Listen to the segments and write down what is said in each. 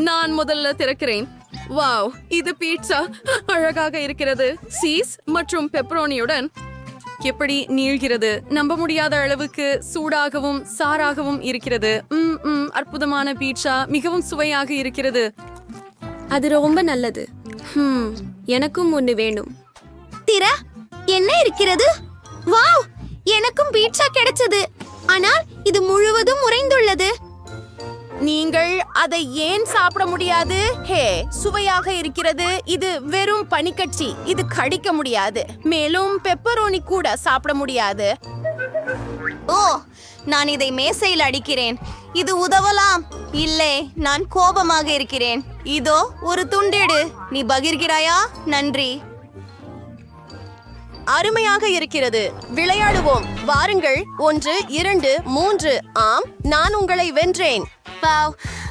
நான் முதல்ல திறக்கிறேன். வாவ் இது பீட்சா. அழகாக இருக்கிறது. சீஸ் மற்றும் பெப்பரோனியுடன் எப்படி நீள்கிறது? நம்ப முடியாத அளவுக்கு சூடாகவும் சாராகவும் இருக்கிறது. ம், ம், அற்புதமான பீட்சா. மிகவும் சுவையாக இருக்கிறது. அது ரொம்ப நல்லது. ஹம், எனக்கும் ஒன்று வேணும். திர என்ன இருக்கிறது? வாவ் எனக்கும் பீட்சா கிடைச்சது. ஆனால் இது முழுவதும் உறைந்துள்ளது. நீங்கள் அதை ஏன் சாப்பிட முடியாது? ஹே சுவையாக இருக்கிறது. இது வெறும் பனிக்கட்சி இது கடிக்க முடியாது. மேலும் பெப்பரோனி கூட சாப்பிட முடியாது. ஓ நான் இதை மேசையில் அடிக்கிறேன். இது உதவலாம். இல்லை நான் கோபமாக இருக்கிறேன். இதோ ஒரு துண்டெடு. நீ பகிர்கிறாயா? நன்றி. அருமையாக இருக்கிறது. விளையாடுவோம். வாருங்கள். ஒன்று இரண்டு மூன்று. ஆம் நான் உங்களை வென்றேன். வாவ்.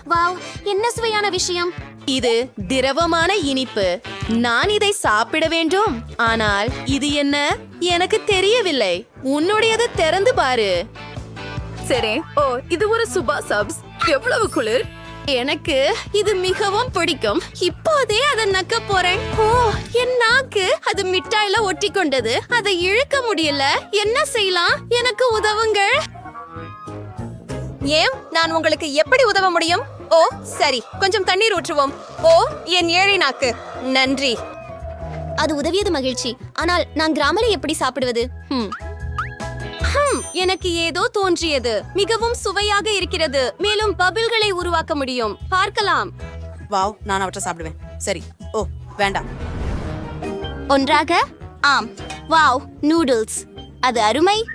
வாவ். என்ன சுவையான விஷயம். இது திரவமான இனிப்பு. நான் இதை சாப்பிட வேண்டும். ஆனால் இது என்ன? எனக்கு தெரியவில்லை. உன்னுடையது திறந்து பாரு. சரி. ஓ இது ஒரு சுபா சப்ஸ். எவ்வளவு குளிர்? எனக்கு இது மிகவும் பிடிக்கும். இப்போதே அதை நக்க போறேன். ஓ என் நாக்கு அது மிட்டாயில ஒட்டி கொண்டது அதை இழுக்க முடியல. என்ன செய்யலாம்? எனக்கு உதவுங்கள். ஏன்? நான் உங்களுக்கு எப்படி உதவ முடியும்? ஓ சரி. கொஞ்சம் தண்ணீர் ஊற்றுவோம். ஓ என் ஏழை நாக்கு. நன்றி. அது உதவியது மகிழ்ச்சி. ஆனால் நான் கிராமரை எப்படி சாப்பிடுவது? எனக்கு ஏதோ தோன்றியது. மிகவும் சுவையாக இருக்கிறது. மேலும் பபிள்களை உருவாக்க முடியும். பார்க்கலாம். வாவ் நான் அவற்றை சாப்பிடுவேன். சரி. ஓ வேண்டாம். ஒன்றாக? ஆம். Wow noodles. அது அருமை.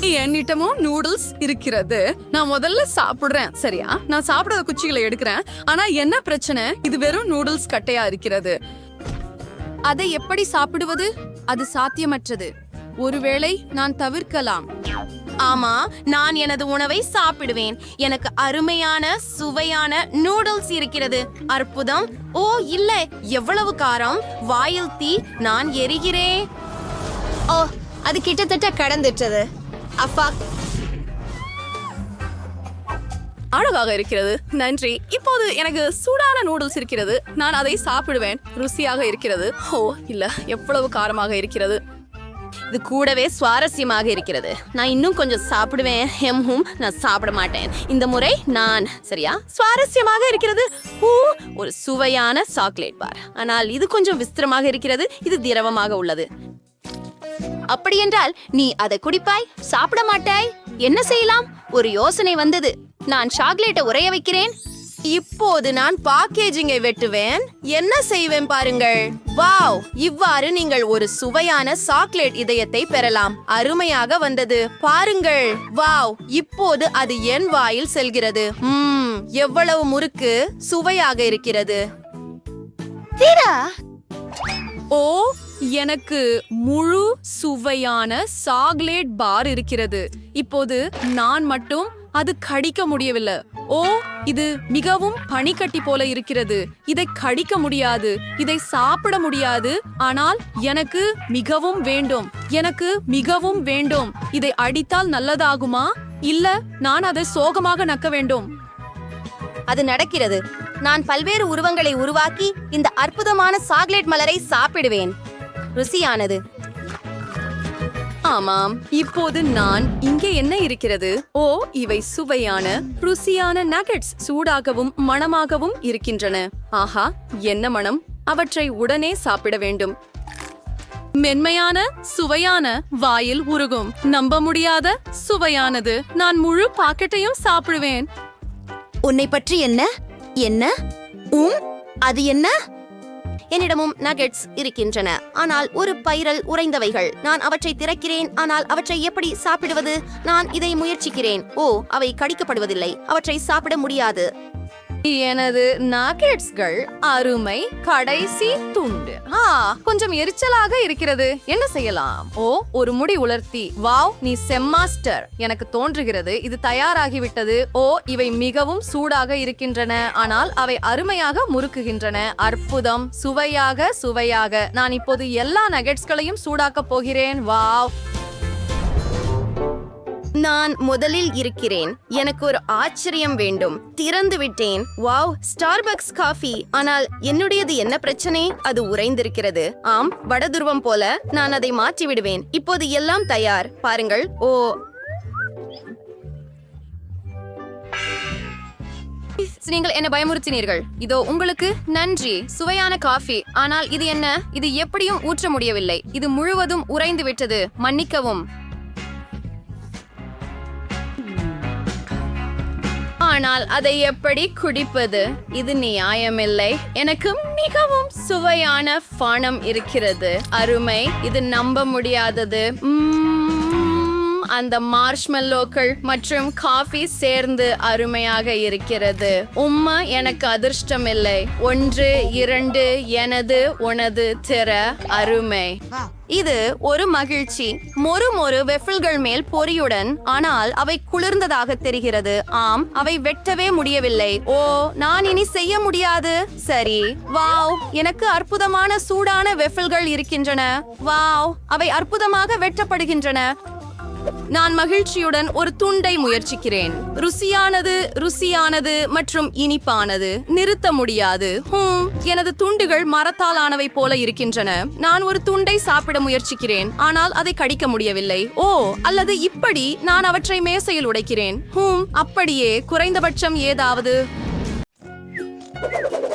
என்னிட்டமும் நூடுல்ஸ் இருக்கிறது. நான் முதல்ல சாப்பிடுறேன். சரியா? நான் சாப்பிடாத குச்சிகளை எடுக்கிறேன். ஆனா என்ன பிரச்சனை? இது வெறும் நூடுல்ஸ் கட்டையா இருக்கிறது. அதை எப்படி சாப்பிடுவது? அது சாத்தியமற்றது. ஒருவேளை நான் தவிர்க்கலாம். ஆமா நான் எனது உணவை சாப்பிடுவேன். எனக்கு அருமையான சுவையான நூடுல்ஸ் இருக்கிறது. அற்புதம். ஓ இல்ல எவ்வளவு காரம்? வாயில் தீ நான் எரிகிறேன். ஓ அது கிட்டத்தட்ட கடந்துட்டது. அப்பா. அழகாக இருக்கிறது. நன்றி. இப்போது எனக்கு சூடான நூடுல்ஸ் இருக்கிறது. நான் அதை சாப்பிடுவேன். ருசியாக இருக்கிறது. ஓ இல்ல எவ்வளவு காரமாக இருக்கிறது. இது கூடவே சுவாரஸ்யமாக இருக்கிறது. நான் இன்னும் கொஞ்சம் சாப்பிடுவேன். ஹெம்ஹும் நான் சாப்பிட மாட்டேன். இந்த முறை நான் சரியா? சுவாரஸ்யமாக இருக்கிறது. ஊ ஒரு சுவையான சாக்லேட் பார். ஆனால் இது கொஞ்சம் விஸ்திரமாக இருக்கிறது. இது திரவமாக உள்ளது. அப்படியென்றால் நீ அதை குடிப்பாய்? சாப்பிட மாட்டாய்? என்ன செய்யலாம்? ஒரு யோசனை வந்தது. நான் சாக்லேட்டை உறைய வைக்கிறேன். இப்போது நான் பாக்கேஜிங்கை வெட்டுவேன். என்ன செய்வேன் பாருங்கள். வாவ்! இவ்வாறு நீங்கள் ஒரு சுவையான சாக்லேட் இதயத்தை பெறலாம். அருமையாக வந்தது. பாருங்கள். வாவ்! இப்போது அது என் வாயில் செல்கிறது. ம் எவ்வளவு முறுக்கு சுவையாக இருக்கிறது. ஓ! எனக்கு முழு சுவையான சாக்லேட் பார் இருக்கிறது. இப்போது நான் மட்டும் அது கடிக்க முடியவில்லை. ஓ இது மிகவும் பனிக்கட்டி போல இருக்கிறது. இதை கடிக்க முடியாது. இதை சாப்பிட முடியாது. ஆனால் எனக்கு மிகவும் வேண்டும். எனக்கு மிகவும் வேண்டும். இதை அடித்தால் நல்லதாகுமா? இல்ல நான் அதை சோகமாக நக்க வேண்டும். அது நடக்கிறது. நான் பல்வேறு உருவங்களை உருவாக்கி இந்த அற்புதமான சாக்லேட் மலரை சாப்பிடுவேன். ருசியானது. ஆமாம் இப்போது நான் இங்கே என்ன இருக்கிறது? ஓ இவை சுவையான ருசியான நகெட்ஸ் சூடாகவும் மணமாகவும் இருக்கின்றன. ஆஹா என்ன மணம்? அவற்றை உடனே சாப்பிட வேண்டும். மென்மையான சுவையான வாயில் உருகும். நம்ப முடியாத சுவையானது. நான் முழு பாக்கெட்டையும் சாப்பிடுவேன். உன்னை பற்றி என்ன? என்ன? உம்? அது என்ன? என்னிடமும் நகெட்ஸ் இருக்கின்றன. ஆனால் ஒரு பைரல் உறைந்தவைகள். நான் அவற்றை திறக்கிறேன். ஆனால் அவற்றை எப்படி சாப்பிடுவது? நான் இதை முயற்சிக்கிறேன். ஓ அவை கடிக்கப்படுவதில்லை. அவற்றை சாப்பிட முடியாது. எனது நகெட்ஸ்கள் அருமை கடைசி துண்டு. ஆ கொஞ்சம் எரிச்சலாக இருக்கிறது. என்ன செய்யலாம்? ஓ ஒரு முடி உலர்த்தி. வாவ் நீ செம்மாஸ்டர். எனக்கு தோன்றுகிறது இது தயாராகிவிட்டது. ஓ இவை மிகவும் சூடாக இருக்கின்றன. ஆனால் அவை அருமையாக முறுக்குகின்றன. அற்புதம். சுவையாக சுவையாக. நான் இப்போது எல்லா நகெட்ஸ்களையும் சூடாக்க போகிறேன். வாவ். நான் முதலில் இருக்கிறேன். எனக்கு ஒரு ஆச்சரியம் வேண்டும். திறந்து விட்டேன். Wow Starbucks coffee. ஆனால் என்னுடையது என்ன பிரச்சனை? அது உறைந்திருக்கிறது. ஆம் வடதுருவம் போல. நான் அதை மாற்றி விடுவேன் இப்போது எல்லாம் தயார். பாருங்கள். ஓ. நீங்கள் என்ன பயமுறுத்தினீர்கள். இதோ உங்களுக்கு நன்றி. சுவையான காஃபி. ஆனால் இது என்ன? இது எப்படியும் ஊற்ற முடியவில்லை. இது முழுவதும் உறைந்து விட்டது. மன்னிக்கவும். ஆனால் அதை எப்படி குடிப்பது? இது நியாயமில்லை. எனக்கு மிகவும் சுவையான பானம் இருக்கிறது. அருமை. இது நம்ப முடியாதது. உம், அந்த மார்ஷ்மெல்லோக்கள் மற்றும் காஃபி சேர்ந்து அருமையாக இருக்கிறது. உம்மா எனக்கு அதிர்ஷ்டம் இல்லை ஒன்று இரண்டு எனது உனது திற அருமை. இது ஒரு மகிழ்ச்சி. மொறு மொறு வெஃபிள்கள் மேல் பொரியுடன் ஆனால் அவை குளிர்ந்ததாக தெரிகிறது. ஆம் அவை வெட்டவே முடியவில்லை. ஓ நான் இனி செய்ய முடியாது? சரி. வாவ் எனக்கு அற்புதமான சூடான வெஃபிள்கள் இருக்கின்றன. வாவ் அவை அற்புதமாக வெட்டப்படுகின்றன. நான் மகிழ்ச்சியுடன் ஒரு துண்டை முயற்சிக்கிறேன். ருசியானது ருசியானது மற்றும் இனிப்பானது. நிறுத்த முடியாது. ஹூம் எனது துண்டுகள் மரத்தால் ஆனவை போல இருக்கின்றன. நான் ஒரு துண்டை சாப்பிட முயற்சிக்கிறேன். ஆனால் அதை கடிக்க முடியவில்லை. ஓ அல்லது இப்படி நான் அவற்றை மேசையில் உடைக்கிறேன். ஹூம் அப்படியே குறைந்தபட்சம் ஏதாவது.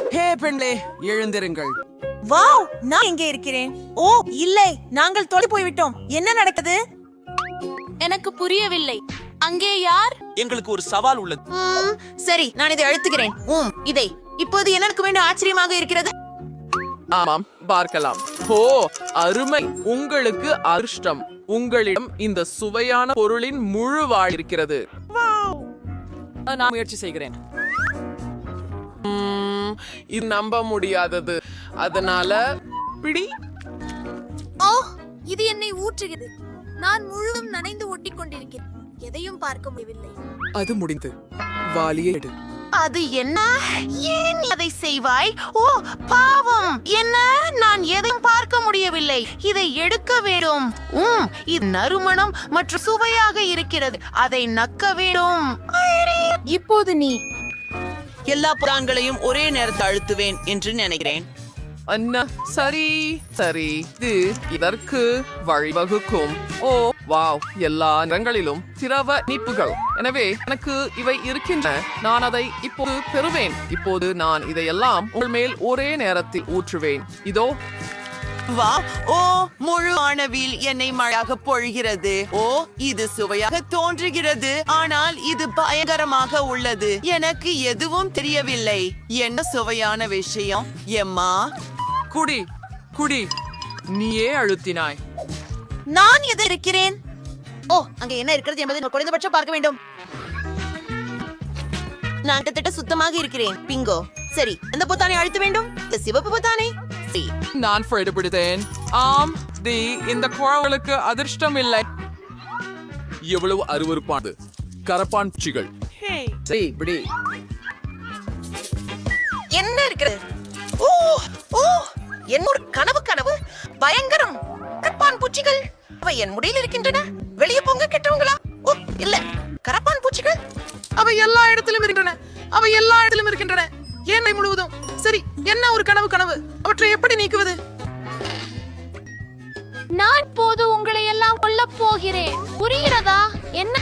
ஹே பெண்களே எழுந்திருங்கள். வாவ் நான் எங்கே இருக்கிறேன்? ஓ இல்லை நாங்கள் தொலை போய்விட்டோம். என்ன நடக்குது எனக்கு புரியவில்லை. அங்கே யார்? எங்களுக்கு ஒரு சவால் உள்ளது. ம், சரி நான் இதை அழுத்துகிறேன். உம் இதை. இப்போது என்ன நடக்க வேண்டும் ஆச்சரியமாக இருக்கிறது. ஆமாம் பார்க்கலாம். ஓ அருமை. உங்களுக்கு அதிர்ஷ்டம். உங்களிடம் இந்த சுவையான பொருளின் முழு வாழ் இருக்கிறது. நான் முயற்சி செய்கிறேன். உம், இது நம்ப முடியாதது. அதனால பிடி. ஓ இது என்னை ஊற்றுகிறது. நான் முழுவதும் நனைந்து ஒட்டிக் கொண்டிருக்கிறேன் எதையும் பார்க்க முடியவில்லை. அது முடிந்து. வாலியை எடு. அது என்ன? ஏன் அதை செய்வாய்? ஓ பாவம். என்ன? நான் எதையும் பார்க்க முடியவில்லை. இதை எடுக்க வேண்டும். உம் இது நறுமணம் மற்றும் சுவையாக இருக்கிறது. அதை நக்க வேண்டும். இப்போது நீ எல்லா புறாங்களையும் ஒரே நேரத்தில் அழுத்துவேன் என்று நினைக்கிறேன். அண்ணா சரி சரி. இது இதற்கு வழிவகுக்கும். Oh wow. எல்லா நிறங்களிலும் திரவ நீப்புகள் எனவே எனக்கு இவை இருக்கின்றன. நான் அதை இப்போது பெறுவேன். இப்போது நான் இதையெல்லாம் உங்கள் மேல் ஒரே நேரத்தில் ஊற்றுவேன். இதோ. வா ஓ முழு அணவில் என்னை மழையாக பொழிகிறது. ஓ இது சுவையாக தோன்றுகிறது. ஆனால் இது பயங்கரமாக உள்ளது. எனக்கு எதுவும் தெரியவில்லை. என்ன சுவையான விஷயம். எம்மா குடி குடி. நீயே அழுத்தினாய். நான் எது இருக்கிறேன்? ஓ அங்க என்ன இருக்கிறது என்பதை குறைந்தபட்சம் பார்க்க வேண்டும். நான் கிட்டத்தட்ட சுத்தமாக இருக்கிறேன். பிங்கோ சரி எந்த பொத்தானை அழுத்த வேண்டும்? இந்த சிவப்பு பொத்தானை? சரி. நான் பிடித்தேன் ஆம் தி இந்த குழந்தைகளுக்கு அதிர்ஷ்டம் இல்லை எவ்வளவு அருவருப்பானது. கரப்பான் பூச்சிகள் சரி இப்படி. என்ன இருக்கிறது? ஓ ஓ. என்னோட கனவு கனவு? பயங்கரம். கரப்பான் பூச்சிகள். அவை என் முடியில் இருக்கின்றன. வெளியே போங்க கெட்டவங்களா? ஓ இல்ல. கரப்பான் பூச்சிகள்? அவை எல்லா இடத்திலும் இருக்கின்றன. அவை எல்லா இடத்திலும் இருக்கின்றன. ஏனை முழுவதும்? சரி என்ன ஒரு கனவு கனவு? அவற்றை எப்படி நீக்குவது? நான் போது உங்களை எல்லாம் கொல்ல போகிறேன். புரிகிறதா? என்ன?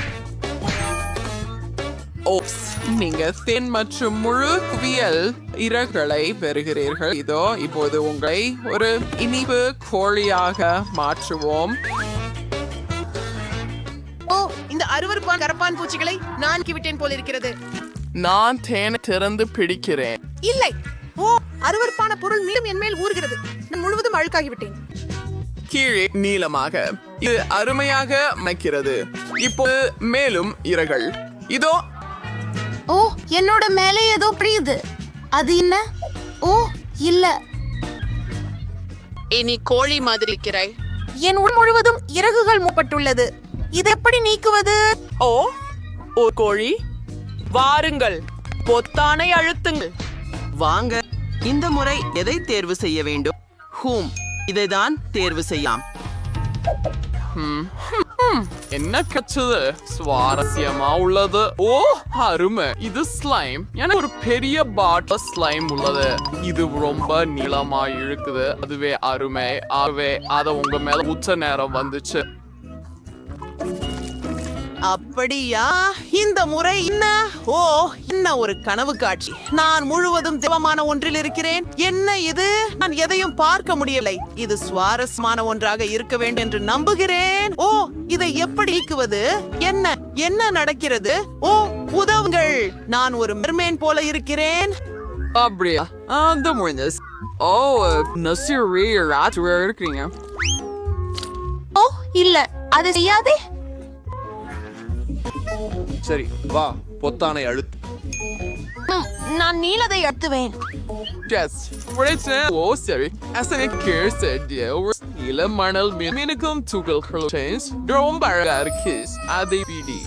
ஓப்ஸ் நீங்க தென் மற்றும் முழு குவியல் இறகுகளை பெறுகிறீர்கள். இதோ இப்போது உங்களை ஒரு இனிப்பு கோழியாக மாற்றுவோம். ஓ இந்த அருவருப்பான் கரப்பான் பூச்சிகளை நான் விட்டேன் போல இருக்கிறது. நான் தேனை திறந்து பிடிக்கிறேன். இல்லை. ஓ அருவருப்பான பொருள் மீண்டும் என் மேல் ஊறுகிறது. நான் முழுவதும் அழுக்காகிவிட்டேன் கீழே நீளமாக இது அருமையாக அமைக்கிறது. இப்போது மேலும் இறகள் இதோ ஓ என்னோட மேலே ஏதோ பிரியுது. அது என்ன? ஓ இல்ல. இனி கோழி மாதிரி இருக்கிறாய். என் உடல் முழுவதும் இறகுகள் மூப்பட்டுள்ளது. இதை எப்படி நீக்குவது? ஓ ஒரு கோழி. வாருங்கள் பொத்தானை அழுத்துங்கள். வாங்க இந்த முறை எதை தேர்வு செய்ய வேண்டும்? ஹூம் இதைதான் தேர்வு செய்யலாம் ம், ம், என்ன கச்சது சுவாரஸ்யமா உள்ளது ஓ அருமை இது ஸ்லைம் எனக்கு ஒரு பெரிய பாட்டில் ஸ்லைம் உள்ளது இது ரொம்ப நீளமா இழுக்குது அதுவே அருமை ஆகவே அத உங்க மேல உச்ச நேரம் வந்துச்சு அப்படியா? இந்த முறை என்ன? ஓ என்ன ஒரு கனவு காட்சி. நான் முழுவதும் திவமான ஒன்றில் இருக்கிறேன். என்ன இது? நான் எதையும் பார்க்க முடியலை. இது சுவாரஸ்யமான ஒன்றாக இருக்க வேண்டும் என்று நம்புகிறேன். ஓ இதை எப்படி நீக்குவது? என்ன என்ன நடக்கிறது? ஓ உதவுங்கள். நான் ஒரு மெர்மேன் போல இருக்கிறேன். அப்படியா? அந்த முடிஞ்சஸ் ஓ நசிரி ராஜ் இருக்கிறீங்க ஓ இல்ல. அது செய்யாதே. சரி வா பொத்தானை அழுத்து. நான் நீலதை அழுத்துவேன். Yes, இள மணல் மீன் மீனுக்கும் துகள்கள் சேஞ்ச் ரொம்ப அழகா இருக்கு அதை பிடி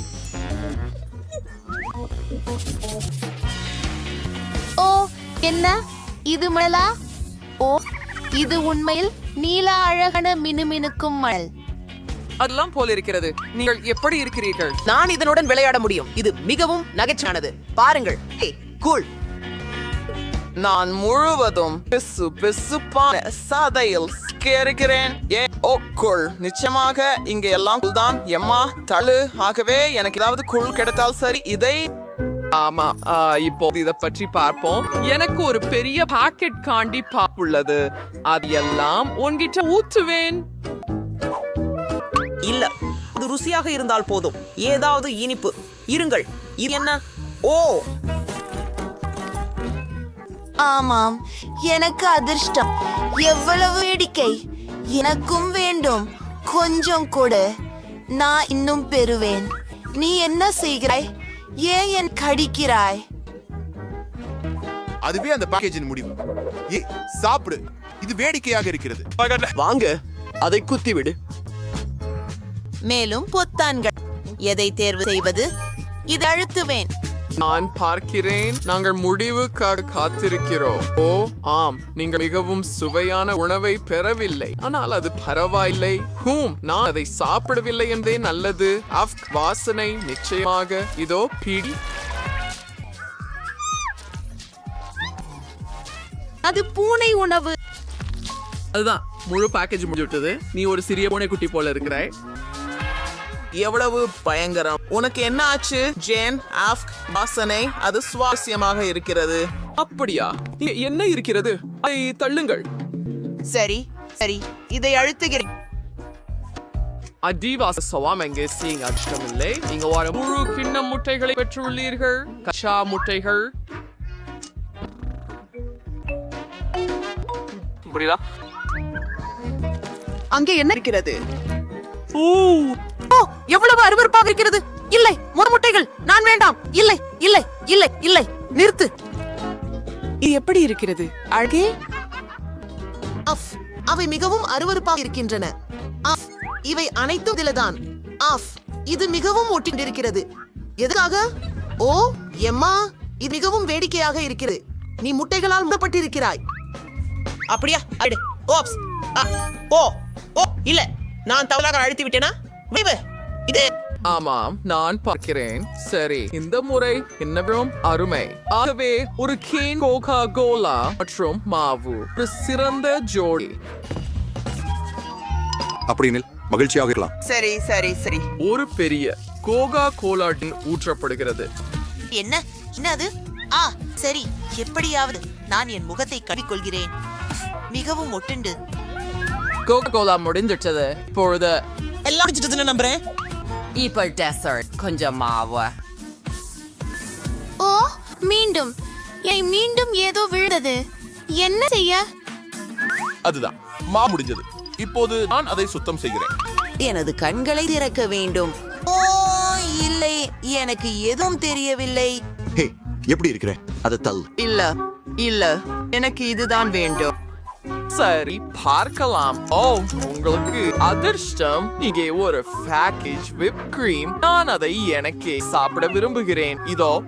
ஓ என்ன? இது மணலா? ஓ இது உண்மையில் நீல அழகான மினுமினுக்கும் மணல். அதெல்லாம் போல இருக்கிறது. நீங்கள் எப்படி இருக்கிறீர்கள்? நான் இதனுடன் விளையாட முடியும். இது மிகவும் நகைச்சானது பாருங்கள். கூல் நான் முழுவதும் பிசு பிசுப்பான சதையில் கேருக்கிறேன் ஏ ஓ குள் நிச்சயமாக இங்க எல்லாம் தான் எம்மா தழு. ஆகவே எனக்கு ஏதாவது குள் கிடைத்தால் சரி இதை ஆமா ஆ, இப்போது இத பற்றி பார்ப்போம். எனக்கு ஒரு பெரிய பாக்கெட் காண்டி பாப் உள்ளது. அது எல்லாம் உன்கிட்ட ஊத்துவேன் இல்ல. அது ருசியாக இருந்தால் போதும். ஏதாவது இனிப்பு. இருங்கள். இது என்ன? ஓ! ஆமாம். எனக்கு அதிர்ஷ்டம். எவ்வளவு வேடிக்கை. எனக்கும் வேண்டும். கொஞ்சம் கொடு. நான் இன்னும் பெறுவேன். நீ என்ன செய்கிறாய்? ஏன் என் கடிக்கிறாய்? அதுவே அந்த பேக்கேஜின் முடிவு. ஏ சாப்பிடு. இது வேடிக்கையாக இருக்கிறது. வாங்க. அதை குத்திவிடு. மேலும் பொத்தான்கள். எதை தேர்வு செய்வது? இது அழுத்துவேன். நான் பார்க்கிறேன். நாங்கள் முடிவுக்காக காத்திருக்கிறோம். ஓ ஆம். நீங்கள் மிகவும் சுவையான உணவை பெறவில்லை. ஆனால் அது பரவாயில்லை. ஹூம் நான் அதை சாப்பிடவில்லை என்பதே நல்லது. அஃப் வாசனை நிச்சயமாக. இதோ பிடி. அது பூனை உணவு. அதுதான். முழு பேக்கேஜ் முடிஞ்சு விட்டது. நீ ஒரு சிறிய பூனைக்குட்டி போல இருக்கிறாய். எவ்வளவு பயங்கரம்? உனக்கு என்ன ஆச்சு? ஜேன் ஆஃப்க் வாசனை அது சுவாரஸ்யமாக இருக்கிறது. அப்படியா? என்ன இருக்கிறது? அதை தள்ளுங்கள். சரி சரி இதை அழுத்துகிறேன். அடிவாச சவாம் எங்கே? சீங்க அஷ்டமில்லை நீங்க ஒரு முழு கிண்ண முட்டைகளை பெற்றுள்ளீர்கள். கச்சா முட்டைகள். புரியுதா? அங்கே என்ன இருக்கிறது? ஓ எவ்வளவு அருவருப்பாக இருக்கிறது? இல்லை முட்டைகள் நான் வேண்டாம். இல்லை இல்லை இல்லை இல்லை. நிறுத்து. இது எப்படி இருக்கிறது? அழகே? அஃப். அவை மிகவும் அருவருப்பாக இருக்கின்றன. அஃப். இவை அனைத்தும் இதில்தான். ஆஃப் இது மிகவும் ஒட்டிண்டிருக்கிறது எதுக்காக? ஓ எம்மா இது மிகவும் வேடிக்கையாக இருக்கிறது. நீ முட்டைகளால் மூடப்பட்டிருக்கிறாய். அப்படியா? அ, ஓ ஓ இல்ல. நான் தவறாக அழுத்தி விட்டேனா இது. ஆமாம் நான் பார்க்கிறேன். சரி இந்த முறை என்னவும் அருமை. ஆகவே ஒரு கேன் கோகா கோலா மற்றும் மாவு. ஒரு சிறந்த ஜோடி. அப்படின்னு மகிழ்ச்சியாக இருக்கலாம். சரி சரி சரி. ஒரு பெரிய கோகா கோலாட்டின் ஊற்றப்படுகிறது. என்ன? என்னது? ஆ சரி. எப்படியாவது நான் என் முகத்தை கடிக்கொள்கிறேன் மிகவும் ஒட்டுண்டு. கோகா கோலா முடிஞ்சிட்டது இப்பொழுது எல்லாம் முடிச்சிட்டதுன்னு நம்புறேன். இப்போ டெசர்ட் கொஞ்சம் மாவு. ஓ மீண்டும். என் மீண்டும் ஏதோ விழுந்தது. என்ன செய்ய? அதுதான் மா முடிஞ்சது. இப்போது நான் அதை சுத்தம் செய்கிறேன். எனது கண்களை திறக்க வேண்டும். ஓ இல்லை எனக்கு எதுவும் தெரியவில்லை. ஹே எப்படி இருக்கிற? அதை தள் இல்ல இல்ல எனக்கு இதுதான் வேண்டும். சரி பார்க்கலாம். ஓ உங்களுக்கு அதிர்ஷ்டம். இங்கே ஒரு பேக்கேஜ் விப் கிரீம் நான் அதை எனக்கே சாப்பிட விரும்புகிறேன். இதோ.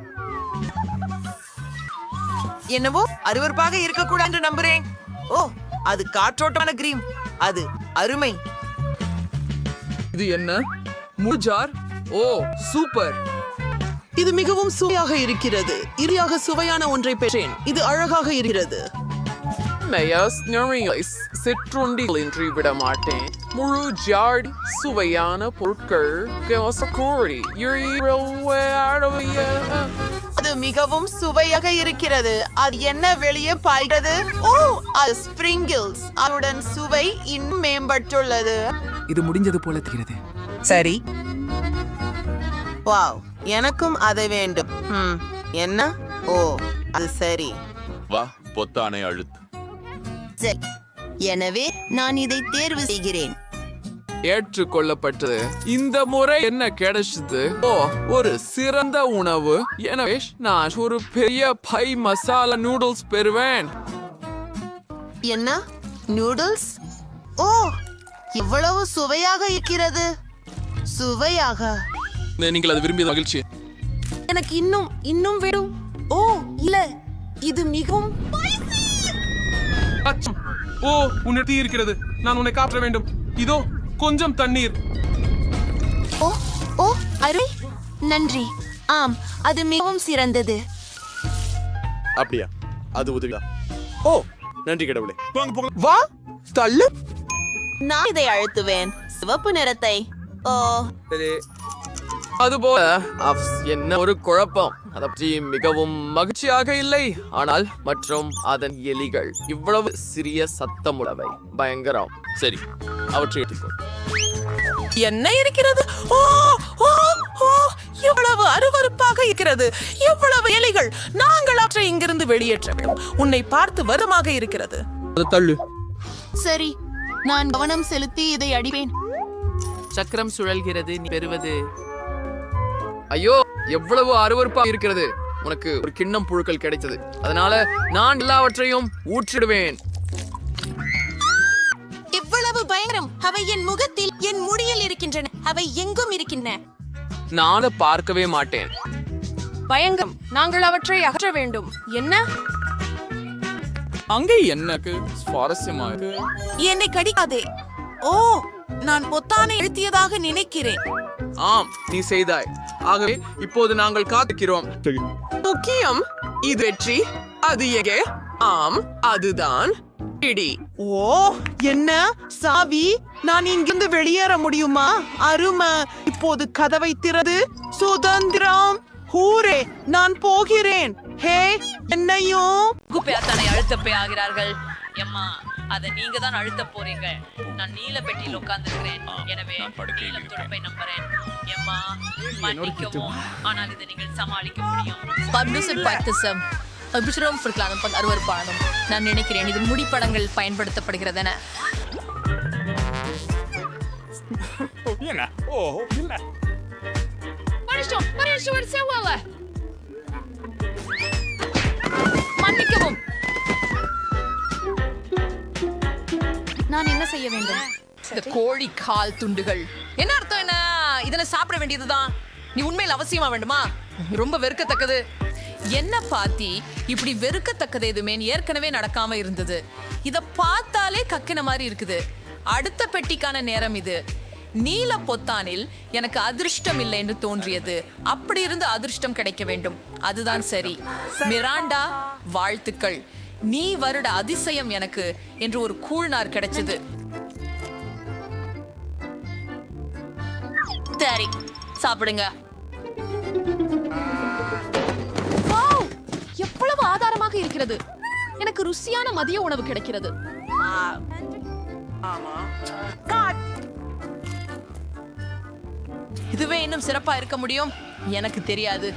என்னவோ? அருவருப்பாக இருக்கக்கூடாது என்று நம்புறேன். ஓ அது காற்றோட்டமான கிரீம் அது அருமை. இது என்ன? முஜார் ஓ சூப்பர் இது மிகவும் சுவையாக இருக்கிறது. இறுதியாக சுவையான ஒன்றை பெற்றேன். இது அழகாக இருக்கிறது. மேயர்ஸ் நிறைய சிற்றுண்டிகளின்றி விட மாட்டேன். முழு ஜாடி சுவையான பொருட்கள் கோரி அது மிகவும் சுவையாக இருக்கிறது. அது என்ன வெளியே பாய்கிறது? ஓ அது ஸ்பிரிங்கிள்ஸ். அதனுடன் சுவை இன்னும் மேம்பட்டுள்ளது. இது முடிஞ்சது போல தெரிகிறது. சரி. வாவ் எனக்கும் அது வேண்டும். ம், என்ன? ஓ அது சரி. வா பொத்தானை அழுத்து. சரி. எனவே நான் இதை தேர்வு செய்கிறேன். ஏற்றுக்கொள்ளப்பட்டது. இந்த முறை என்ன கிடைச்சது? ஓ ஒரு சிறந்த உணவு. எனவே நான் ஒரு பெரிய பை மசாலா நூடுல்ஸ் பெறுவேன். என்ன? நூடுல்ஸ் ஓ இவ்வளவு சுவையாக இருக்கிறது. சுவையாக. நீங்கள் அது விரும்பியது மகிழ்ச்சி. எனக்கு இன்னும் இன்னும் வேணும். ஓ இல்ல. இது மிகவும் அச்சம். ஓ உன்னை தீ இருக்கிறது. நான் உன்னை காப்பாற்ற வேண்டும். இதோ கொஞ்சம் தண்ணீர். ஓ ஓ அருமை நன்றி. ஆம் அது மிகவும் சிறந்தது. அப்படியா? அது உதவியா? ஓ நன்றி கடவுளே. வா தள்ளு. நான் இதை அழுத்துவேன். சிவப்பு நிறத்தை. ஓ. அதுபோல என்ன ஒரு குழப்பம். அதை பற்றி மிகவும் மகிழ்ச்சியாக இல்லை. ஆனால் மற்றும் அதன் எலிகள் இவ்வளவு சிறிய சத்தமுள்ளவை பயங்கரம். சரி அவற்றை எடுத்துக்கொள் என்ன இருக்கிறது? ஓ ஓ ஓ எவ்வளவு அருவருப்பாக இருக்கிறது. எவ்வளவு எலிகள். நாங்கள் அவற்றை இங்கிருந்து வெளியேற்ற வேண்டும். உன்னை பார்த்து வருமாக இருக்கிறது. தள்ளு. சரி நான் கவனம் செலுத்தி இதை அடிப்பேன். சக்கரம் சுழல்கிறது நீ பெறுவது ஐயோ எவ்வளவு அருவருப்பா இருக்கிறது. உனக்கு ஒரு கிண்ணம் புழுக்கள் கிடைத்தது. அதனால நான் எல்லாவற்றையும் ஊற்றிடுவேன். இவ்வளவு பயங்கரம் அவை என் முகத்தில் என் முடியில் இருக்கின்றன. அவை எங்கும் இருக்கின்றன. நான் பார்க்கவே மாட்டேன். பயங்கரம் நாங்கள் அவற்றை அகற்ற வேண்டும். என்ன? அங்கே எனக்கு சுவாரஸ்யமா இருக்கு என்னை கடிக்காதே. ஓ நான் பொத்தானை எழுத்தியதாக நினைக்கிறேன். ஆம் நீ செய்தாய். ஆகவே இப்போது நாங்கள் காத்துக்கிறோம் முக்கியம் இது வெற்றி அது எங்கே ஆம் அதுதான். இடி. ஓ என்ன? சாவி நான் இங்கிருந்து வெளியேற முடியுமா? அருமை இப்போது கதவை திறந்து சுதந்திரம். ஹூரே நான் போகிறேன். ஹே என்னையும். குப்பையாத்தானை அழுத்தப்பே ஆகிறார்கள். எம்மா. அதை நீங்க தான் அழுத்த போறீங்க. நான் நீல பெட்டியில் உட்கார்ந்திருக்கிறேன். எனவே நீல துடுப்பை நம்புறேன். எம்மா மன்னிக்கவும். ஆனால் இதை நீங்கள் சமாளிக்க முடியும். பப்ளிசிட் பாக்டிசம் அபிஷரம் பிற்கலான பக் அருவருப்பானதும் நான் நினைக்கிறேன் இது முடிப்படங்கள் பயன்படுத்தப்படுகிறதென. மன்னிக்கவும். நான் என்ன செய்ய வேண்டும்? இந்த கோழி கால் துண்டுகள். என்ன அர்த்தம் என்ன? இதனை சாப்பிட வேண்டியதுதான். நீ உண்மையில் அவசியமா வேண்டுமா? ரொம்ப வெறுக்கத்தக்கது. என்ன பாத்தி இப்படி வெறுக்கத்தக்கது எதுவுமே ஏற்கனவே நடக்காம இருந்தது. இத பார்த்தாலே கக்கின மாதிரி இருக்குது. அடுத்த பெட்டிக்கான நேரம் இது. நீல பொத்தானில் எனக்கு அதிர்ஷ்டம் இல்லை என்று தோன்றியது. அப்படி இருந்து அதிர்ஷ்டம் கிடைக்க வேண்டும். அதுதான் சரி. மிராண்டா வாழ்த்துக்கள். நீ வருட அதிசயம் எனக்கு என்று ஒரு கூழ்நார் கிடைச்சது. சரி சாப்பிடுங்க. வாவ்! எவ்வளவு ஆதாரமாக இருக்கிறது. எனக்கு ருசியான மதிய உணவு கிடைக்கிறது. இதுவே இன்னும் சிறப்பா இருக்க முடியும்? எனக்கு தெரியாது.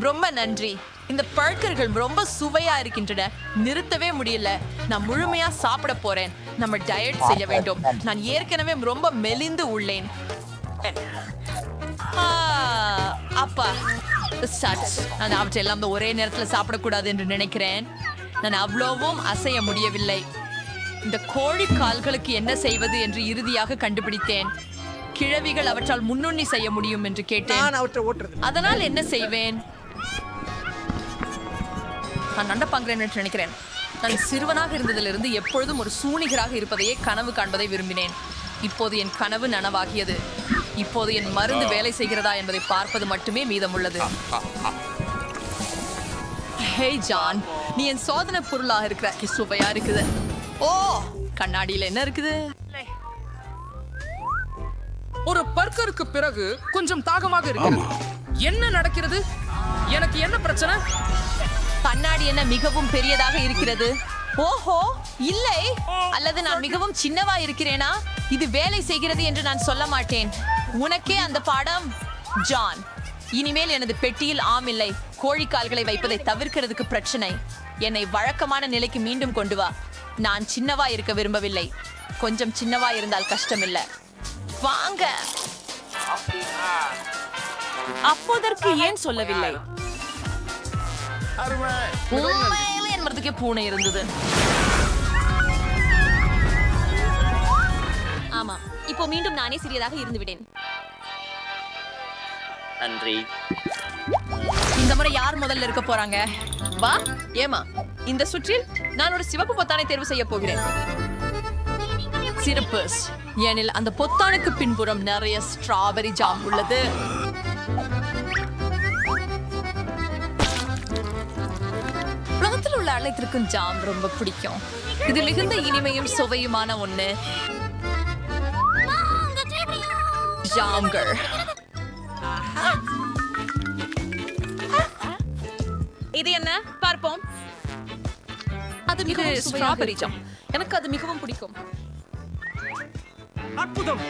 ரொம்ப நன்றி. இந்த பழக்கர்கள் ரொம்ப சுவையா இருக்கின்றன. நிறுத்தவே முடியல. நான் முழுமையா சாப்பிட போறேன். நம்ம டயட் செய்ய வேண்டும். நான் ஏற்கனவே ரொம்ப மெலிந்து உள்ளேன். ஆ, அப்பா சச் நான் அவற்றையெல்லாம் ஒரே நேரத்தில் சாப்பிடக்கூடாது என்று நினைக்கிறேன். நான் அவ்வளவும் அசைய முடியவில்லை. இந்த கோழி கால்களுக்கு என்ன செய்வது என்று இறுதியாக கண்டுபிடித்தேன். கிழவிகள் அவற்றால் முன்னுண்ணி செய்ய முடியும் என்று கேட்டேன். அதனால் என்ன செய்வேன்? நான் நண்டப்பாங்கிறேன் என்று நினைக்கிறேன். நான் சிறுவனாக இருந்ததிலிருந்து எப்பொழுதும் ஒரு சூனிகராக இருப்பதையே கனவு காண்பதை விரும்பினேன். இப்போது என் கனவு நனவாகியது. இப்போது என் மருந்து வேலை செய்கிறதா என்பதை பார்ப்பது மட்டுமே மீதமுள்ளது. ஹே ஜான் நீ என் சோதனை பொருளாக இருக்கிற சுவையா இருக்குது? ஓ கண்ணாடியில என்ன இருக்குது? ஒரு பர்கருக்கு பிறகு கொஞ்சம் தாகமாக இருக்கிறது. என்ன நடக்கிறது? எனக்கு என்ன பிரச்சனை? கண்ணாடி என்ன மிகவும் பெரியதாக இருக்கிறது? ஓஹோ இல்லை. அல்லது நான் மிகவும் சின்னவா இருக்கிறேனா? இது வேலை செய்கிறது என்று நான் சொல்ல மாட்டேன். உனக்கே அந்த பாடம்? ஜான் இனிமேல் எனது பெட்டியில் ஆம் இல்லை. கோழிக்கால்களை வைப்பதை தவிர்க்கிறதுக்கு பிரச்சனை. என்னை வழக்கமான நிலைக்கு மீண்டும் கொண்டு வா. நான் சின்னவா இருக்க விரும்பவில்லை. கொஞ்சம் சின்னவா இருந்தால் கஷ்டம் இல்ல வாங்க. அப்போதற்கு ஏன் சொல்லவில்லை? உண்மையிலே என் மரத்துக்கே பூனை இருந்தது. ஆமா இப்போ மீண்டும் நானே சிறியதாக இருந்து விட்டேன் இந்த முறை யார் முதல்ல இருக்க போறாங்க? வா ஏமா இந்த சுற்றில் நான் ஒரு சிவப்பு பொத்தானை தேர்வு செய்ய போகிறேன். சிறப்பு. ஏனில் அந்த பொத்தானுக்கு பின்புறம் நிறைய ஸ்ட்ராபெரி ஜாம் உள்ளது. அனைத்திற்கும் ஜாம் ரொம்ப பிடிக்கும். இது மிகுந்த இனிமையும் சுவையுமான ஒண்ணு. ஜாம்கள். இது என்ன? பார்ப்போம். அது மிக ஸ்ட்ராபெரி ஜாம் எனக்கு அது மிகவும் பிடிக்கும். அற்புதம்.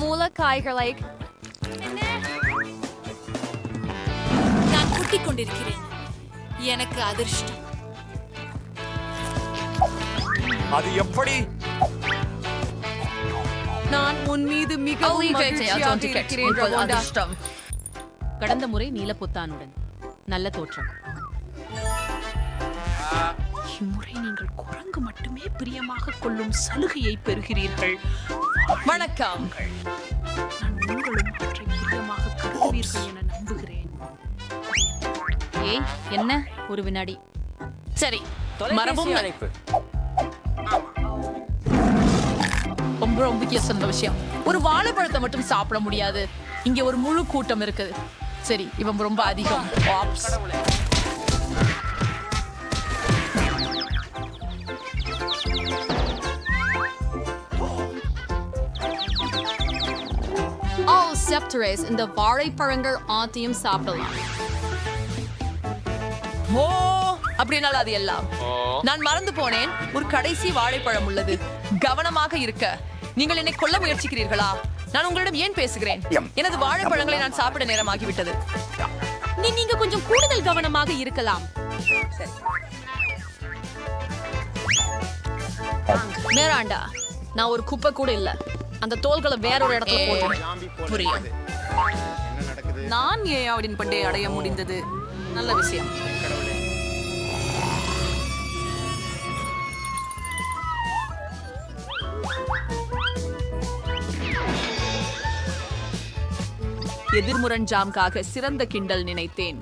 மூலக்காய்களை நான் குட்டிக் கொண்டிருக்கிறேன். எனக்கு அதிர்ஷ்டம். அது எப்படி? நான் உன் மீது மிகவும் மகிழ்ச்சியாக இருக்கிறேன் ரவோண்டா. அதிர்ஷ்டம். கடந்த முறை நீலப்பொத்தானுடன் நல்ல தோற்றம். இம்முறை நீங்கள் குரங்கு மட்டுமே பிரியமாக கொள்ளும் சலுகையை பெறுகிறீர்கள். வணக்கம். நான் உங்களும் அவற்றை பிரியமாக கருதுவீர்கள் என நம்புகிறேன். ஏய் என்ன? ஒரு வினாடி. சரி மரபும் ரொம்ப ரொம்ப முக்கிய விஷயம். ஒரு வாழைப்பழத்தை மட்டும் சாப்பிட முடியாது. இங்க ஒரு முழு கூட்டம் இருக்குது. சரி இவன் ரொம்ப அதிகம். செப்டரேஸ் இந்த வாழைப்பழங்கள் ஆத்தையும் சாப்பிடலாம். ஓ அப்படினால் அது எல்லாம். நான் மறந்து போனேன். ஒரு கடைசி வாழைப்பழம் உள்ளது. கவனமாக இருக்க. நீங்கள் என்னை கொல்ல முயற்சிக்கிறீர்களா? நான் உங்களிடம் ஏன் பேசுகிறேன்? எனது வாழைப்பழங்களை நான் சாப்பிட நேரமாகிவிட்டது. நீ நீங்க கொஞ்சம் கூடுதல் கவனமாக இருக்கலாம். மேராண்டா நான் ஒரு குப்பை கூட இல்ல. அந்த தோள்களை வேற ஒரு இடத்துல போட்டு புரியும். நான் ஏயாவின் பண்டை அடைய முடிந்தது. நல்ல விஷயம். எதிர்முரண் ஜாம்காக சிறந்த கிண்டல் நினைத்தேன்.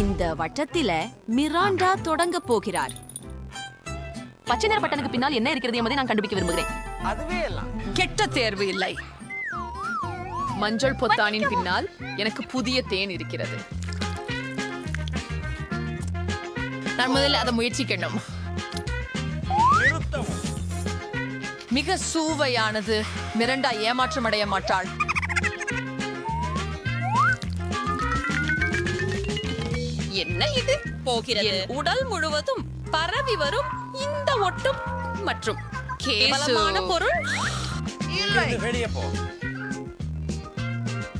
இந்த வட்டத்தில மிராண்டா தொடங்க போகிறார். பச்சை நிற பட்டனுக்கு பின்னால் என்ன இருக்கிறது என்பதை நான் கண்டுபிடிக்க விரும்புகிறேன். கெட்ட தேர்வு இல்லை. மஞ்சள் பொத்தானின் பின்னால் எனக்கு புதிய தேன் இருக்கிறது. நான் முதல்ல அதை முயற்சிக்கணும். மிக சூவையானது. மிரண்டா ஏமாற்றம் அடைய மாட்டாள். என்ன இது? போகிறது. உடல் முழுவதும் பரவி வரும் இந்த ஒட்டும் மற்றும் கேவலமான பொருள்.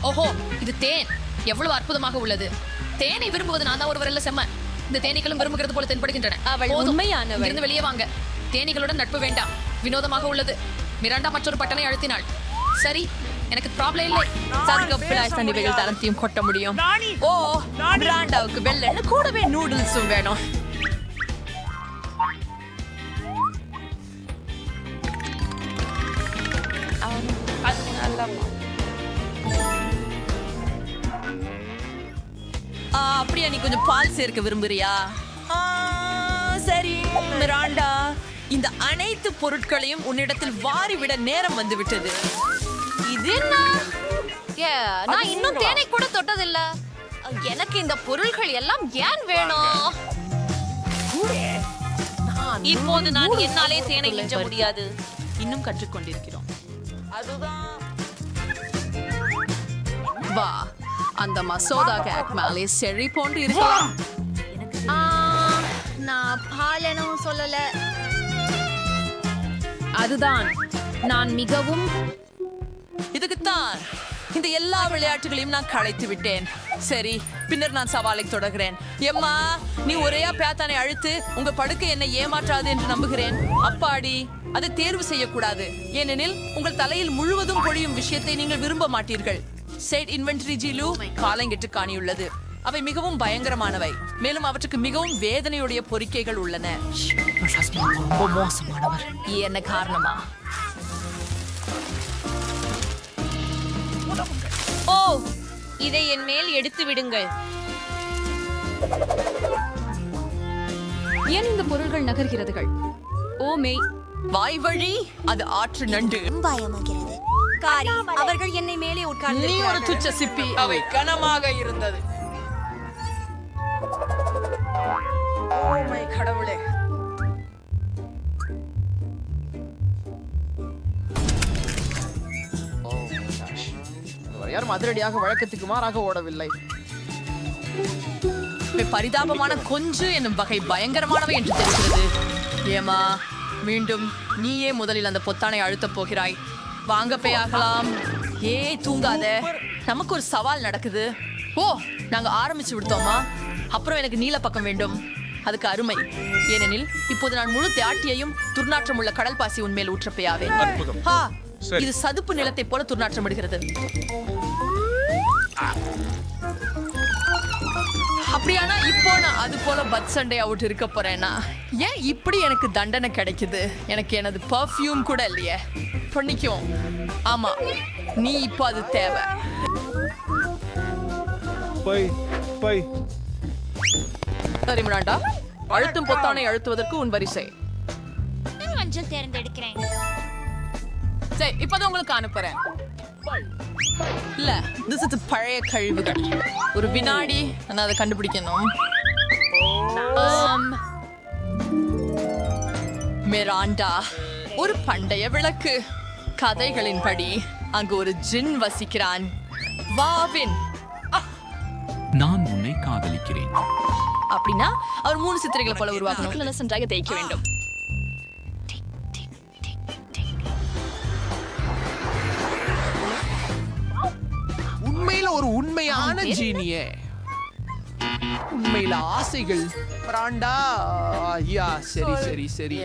ஓஹோ இது தேன். எவ்வளவு அற்புதமாக உள்ளது. தேனை விரும்புவது நான் தான் ஒருவர் அல்ல செம்ம இந்த தேனீக்களும் விரும்புகிறது போல தென்படுகின்றன. அவள் போதும். உண்மையானவள். இங்கிருந்து வெளியே வாங்க. தேனீகளுடன் நட்பு வேண்டாம். வினோதமாக உள்ளது. மிராண்டா மற்றொரு பட்டனை அழுத்தினாள். சரி எனக்கு ப்ராப்ளம் இல்லை. சதுக்க பிளாஸ் தண்ணிவைகள் தரத்தையும் கொட்ட முடியும். ஓ மிராண்டாவுக்கு வெள்ளன்னு கூடவே நூடுல்ஸும் வேணும். அப்படியா நீ கொஞ்சம் பால் சேர்க்க விரும்புறியா? சரி மிராண்டா. இந்த அனைத்து பொருட்களையும் உன்னிடத்தில் வாரிவிட நேரம் வந்துவிட்டது. இது என்ன ஏ, நான் இன்னும் தேனை கூட தொட்டதில்ல. எனக்கு இந்த பொருள்கள் எல்லாம் ஏன் வேணும்? இப்போது நான் என்னாலே தேனை மிஞ்ச முடியாது. இன்னும் கற்றுக்கொண்டிருக்கிறோம். வா அந்த மசோதா கேக் மேலே செழி போன்று இருக்கலாம் நான் பாலனும் சொல்லல. அதுதான். நான் மிகவும் இதுக்குத்தான் இந்த எல்லா விளையாட்டுகளையும் நான் களைத்து விட்டேன். சரி பின்னர் நான் சவாலை தொடர்கிறேன். எம்மா நீ ஒரேயா பேத்தானை அழுத்து உங்க படுக்கை என்னை ஏமாற்றாது என்று நம்புகிறேன். அப்பாடி அதை தேர்வு செய்யக்கூடாது. ஏனெனில் உங்கள் தலையில் முழுவதும் பொழியும் விஷயத்தை நீங்கள் விரும்ப மாட்டீர்கள். செட் இன்வென்டரி ஜிலு காலங்கெட்டு காணியுள்ளது. அவை மிகவும் பயங்கரமானவை. மேலும் அவற்றுக்கு மிகவும் வேதனையுடைய பொறிக்கைகள் உள்ளன. ரொம்ப மோசமானவர். என்ன காரணமா? ஓ இதை என் மேல் எடுத்து விடுங்கள். ஏன் இந்த பொருள்கள் நகர்கிறதுகள்? ஓ மெய் வாய் வழி அது ஆற்று நண்டு. பயமாகிறது. காரி அவர்கள் என்னை மேலே உட்கார்ந்து நீ ஒரு துச்ச சிப்பி. அவை கனமாக இருந்தது. ஓ மை கடவுளே யாரும் அதிரடியாக வழக்கத்துக்கு மாறாக ஓடவில்லை. பரிதாபமான கொஞ்சு என்னும் வகை பயங்கரமானவை என்று தெரிகிறது. ஏமா மீண்டும் நீயே முதலில் அந்த பொத்தானை அழுத்தப் போகிறாய். வாங்க பேயாகலாம். ஏய் தூங்காத. நமக்கு ஒரு சவால் நடக்குது. ஓ நாங்க ஆரம்பிச்சு விட்டோமா அப்புறம் எனக்கு நீல பக்கம் வேண்டும். அதுக்கு அருமை. ஏனெனில் இப்போது நான் முழு தியாட்டியையும் துர்நாற்றம் உள்ள கடல் பாசி உன்மேல் ஊற்றப்பையாவேன் அற்புதம். ஹா. இது சதுப்பு நிலத்தை போல துர்நாற்றம் விடுகிறது அப்படியானா இப்போ நான் அது போல பத் சண்டை அவுட் இருக்க போறேன்னா ஏன் இப்படி எனக்கு தண்டனை கிடைக்குது? எனக்கு எனது பர்ஃப்யூம் கூட இல்லையே. பண்ணிக்கும். ஆமா நீ இப்போ அது தேவை. Bye bye. சரி மிராண்டா. அழுத்தும் பொத்தானை அழுத்துவதற்கு உன் வரிசை. மஞ்சள் தேர்ந்தெடுக்கிறேன். சரி இப்பதான் உங்களுக்கு அனுப்புறேன். இல்ல திஸ் இஸ் பழைய கழிவுகள். ஒரு வினாடி நான் அதை கண்டுபிடிக்கணும். மிராண்டா ஒரு பண்டைய விளக்கு. கதைகளின்படி அங்கு ஒரு ஜின் வசிக்கிறான். வாவின். நான் உன்னை காதலிக்கிறேன். அப்படின்னா அவர் மூணு சித்திரைகளை போல உருவாக்கணும். நன்றாக தேய்க்க வேண்டும். உண்மையில ஒரு உண்மையான ஜீனியே. உண்மையில ஆசைகள். பிராண்டா? ஐயா சரி சரி சரி.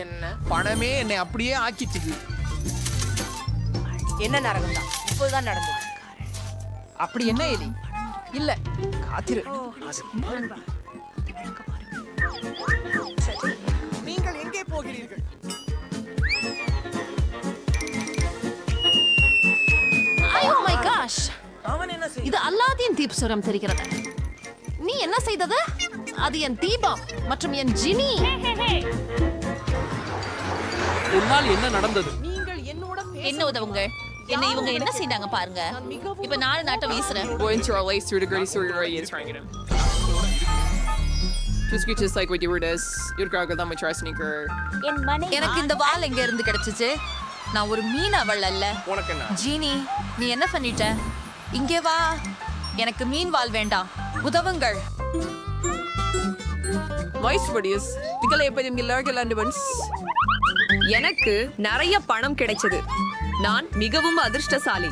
பணமே என்னை அப்படியே ஆக்கிச்சுது என்ன நடந்தா இப்போதான் நடந்தது. அப்படி என்ன எலி? இல்ல காத்திரு. இது அல்லாதின் தீப் சுரம் தெரிகிறது. நீ என்ன செய்தது? அது என் தீபம் மற்றும் என் ஜினி. உன்னால் என்ன நடந்தது? என்ன உதவுங்க? என்ன இவங்க என்ன செய்தாங்க பாருங்க. இப்ப நாலு நாட்டை வீசுறேன். Going to our lace through the gritty surgery is trying to get him. Just get just like what you were this. You'd grab them with your sneaker. எனக்கு இந்த வால் எங்க இருந்து கிடைச்சிச்சு? நான் ஒரு மீன் அவள் அல்ல. உனக்கு என்ன? ஜீனி நீ என்ன பண்ணிட்ட? இங்கே வா. எனக்கு மீன் வால் வேண்டாம். உதவுங்கள். Vice buddies. Tikala எப்போதும் எல்லாருக்கும் எனக்கு நிறைய பணம் கிடைச்சது. நான் மிகவும் அதிர்ஷ்டசாலி.